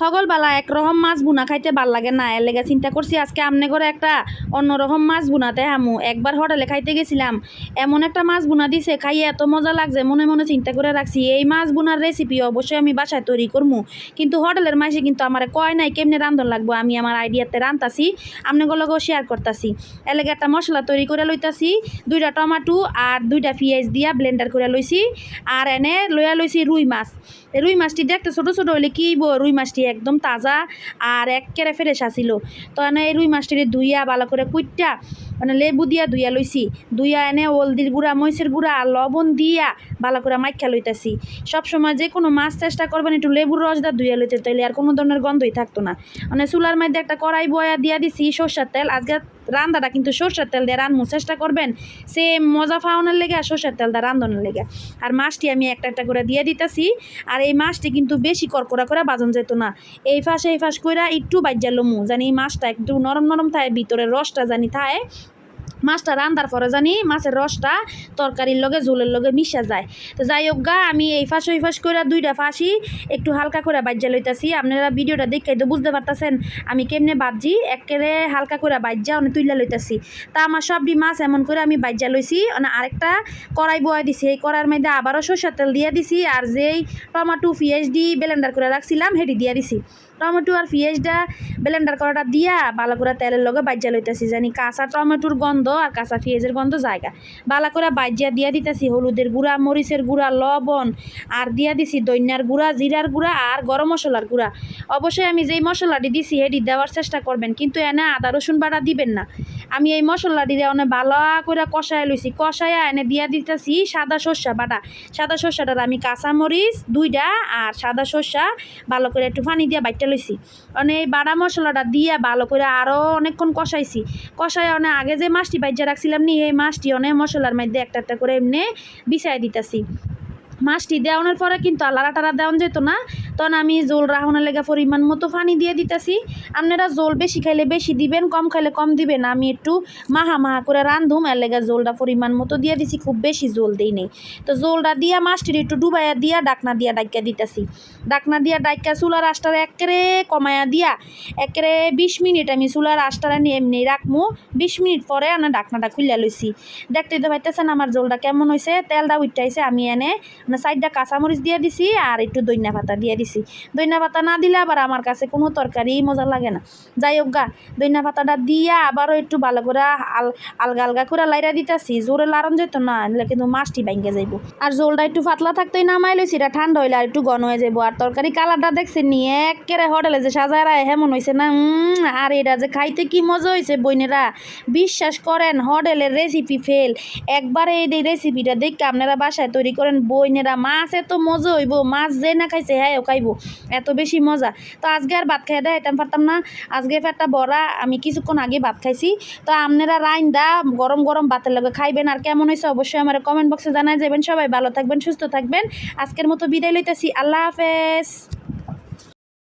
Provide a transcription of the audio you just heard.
সকলবেলা একরকম মাছ বুনা খাইতে ভালো লাগে না। এর লেগে চিন্তা করছি আজকে আমনে করে একটা অন্যরকম মাছ বুনাতে হামু। একবার হোটেলে খাইতে গেছিলাম। এমন একটা মাছ বুনা দিছে, খাইয়ে এত মজা লাগছে, মনে মনে চিন্তা করে রাখছি, এই মাছ বুনার রেসিপি অবশ্যই আমি বাসায় তৈরি করব কিন্তু হোটেলের মাসে কিন্তু আমার কয় নাই কেমনে রান্ধন লাগবো, আমি আমার আইডিয়াতে রান্তাছি আমনেগুলোকেও শেয়ার করতাছি। এর লেগে একটা মশলা তৈরি করে লইতাছি, দুইটা টমাটো আর দুইটা পেঁয়াজ দিয়া ব্লেন্ডার করে লইছি, আর এনে লইয়া লইছি রুই মাছ। রুই মাছটি দেখতে ছোটো ছোটো হইলে কি রুই মাছটি একদম তাজা আর এক একেবারে ফ্রেশ আসিল। তো এই রুই মাছটি ধুইয়া ভালো করে কুইটটা মানে লেবু দিয়া ধুইয়া লইছি। ধুইয়া এনে হলদির গুঁড়া মরিচের গুঁড়া লবণ দিয়া ভালো করে মাইখা লইতাছি। সবসময় যে কোনো মাছ চেষ্টা করবেন একটু লেবুর রস ধুইয়া লইতে, তাইলে আর কোনো ধরনের গন্ধই থাকতো না। মানে চুলার মধ্যে একটা কড়াই বয়া দিয়া দিছি সর্ষের তেল। আজকে রান্দাটা কিন্তু সর্ষের তেল দিয়ে রান্নু চেষ্টা করবেন সে মজা ফাওয়ানোর লেগে আর সর্ষের তেলটা রান্ধনের লেগে। আর মাছটি আমি একটা একটা করে দিয়ে দিতেছি। আর এই মাছটি কিন্তু বেশি করকরা করে বাজন যেত না। এই ফাঁস এই ফাঁস কইরা একটু বাজ্যা লমু। জানি এই মাছটা একটু নরম নরম থাকে ভিতরে রসটা জানি থাকে মাছটা রান্দার পরে জানি মাছের রসটা তরকারির লগে, ঝোলের লগে মিশা যায়। তো যাই হোক গা, আমি এই ফাঁস ওই ফাঁস করে দুইটা ফাঁসি একটু হালকা করে বাজ্যা লইতাছি। আপনারা ভিডিওটা দেখে তো বুঝতে পারতেছেন আমি কেমনে বাজি একেবারে হালকা করে বাজ্যা অনেক তুইলা লইতাছি। তা আমার সবটি মাছ এমন করে আমি বাজ্যা লইছি মানে আরেকটা কড়াই বয়া দিছি। এই কড়াইয়ের মধ্যে আবারও সরষের তেল দিয়ে দিছি, আর যেই টমাটো, পেঁয়াজ দি ব্লেন্ডার করে রাখছিলাম, হেঁটি দিয়ে দিছি। টমেটো আর পেঁয়াজটা ব্লেন্ডার করাটা দিয়া ভালো করে তেলের লগে বাজ্যা লইতাছি, জানি কাঁচা টমেটোর গন্ধ আর কাঁচা পেঁয়াজের গন্ধ জায়গা। ভালো করে বাজ্যা দিয়া দিতেছি, হলুদের গুঁড়া, মরিচের গুঁড়া, লবণ আর দিয়া দিছি দইনার গুঁড়া, জিরার গুঁড়া আর গরম মশলার গুঁড়া। অবশ্যই আমি যেই মশলাটি দিছি এটি দেওয়ার চেষ্টা করবেন, কিন্তু এনে আদা, রসুন বাটা দিবেন না। আমি এই মশলাটি অনেক ভালো করে কষায় লইছি, কষায়া এনে দিয়া দিতেছি সাদা সর্ষা বাটা। সাদা সর্ষাটার আমি কাঁচা মরিচ দুইটা আর সাদা সর্ষা ভালো করে একটু পানি দিয়া বাইটটা লইছি। মানে এই বাড়া মশলাটা দিয়ে ভালো করে আরও অনেকক্ষণ কষাইছি। কষায় অনেক আগে যে মাছটি বাইজা রাখছিলাম নি, এই মাছটি অনেক মশলার মধ্যে একটা একটা করে এমনি বিছাই দিতেছি। মাছটি দেওয়ানোর পরে কিন্তু আলারা টালা দেওয়ান যেত না। তখন আমি জোল রাহনের লেগে পরিমাণ মতো পানি দিয়ে দিতেছি। আপনারা জোল বেশি খাইলে বেশি দিবেন, কম খাইলে কম দিবেন। আমি একটু মাহা মাহা করে রান্ধুম এর লেগে জোলটা পরিমাণ মতো দিয়ে দিছি, খুব বেশি জোল দেই নেই। তো জোলটা দিয়া মাছটির একটু ডুবাইয়া দিয়া ডাকনা দিয়া ডাইকা দিতেছি। ডাকনা দিয়া ডাইকা চুলার আশটারে একেরে কমায়া দিয়া একেরে বিশ মিনিট আমি চুলার আশটারে নিয়ে এমনি রাখমু। বিশ মিনিট পরে আমি ডাকনাটা খুলিয়া লইছি। দেখতে তো পাইতেছেন আমার জোলটা কেমন হয়েছে তেলটা উঠটাইছে আমি এনে মানে সাইডটা কাঁচামরিচ দিয়ে দিছি আর একটু দইনা পাতা দিয়ে দিছি। দইনা পাতা না দিলে আবার আমার কাছে কোনো তরকারি মজা লাগে না। যাই হোক গা, দইনা পাতাটা দিয়া আবারও একটু ভালো করে আল, আলগা আলগা করে লাইরা দিতেছি। জোরে লারণ যেত না কিন্তু মাছটি ভাঙ্গে যাইব। আর জোলটা একটু পাতলা থাকতেই নামাই লইছি, এটা ঠান্ডা হইলে আর একটু ঘন হয়ে যাব আর তরকারি কালারটা দেখছি নি, একেবারে হোটেলে যে সাজায় রায়, হেমন হয়েছে না আর এটা যে খাইতে কি মজা হয়েছে বইনেরা। বিশ্বাস করেন, হোটেলের রেসিপি ফেল একবারে এই রেসিপিটা দেখে আপনারা বাসায় তৈরি করেন, বইনেরা মাছ এত মজা হইব, মাছ যে না খাইছে হ্যাঁ খাইব এত বেশি মজা। তো আজকে আর ভাত খাইয়া এটা পারতাম না। আজকে একটা বড়া, আমি কিছুক্ষণ আগে ভাত খাইছি। তো আপনারা রাইন দা গরম গরম ভাতের লগে খাইবেন আর কেমন হয়েছে অবশ্যই আমার কমেন্ট বক্সে জানাই যাবেন। সবাই ভালো থাকবেন, সুস্থ থাকবেন। আজকের মতো বিদায় লইতেছি। আল্লাহ হাফেজ।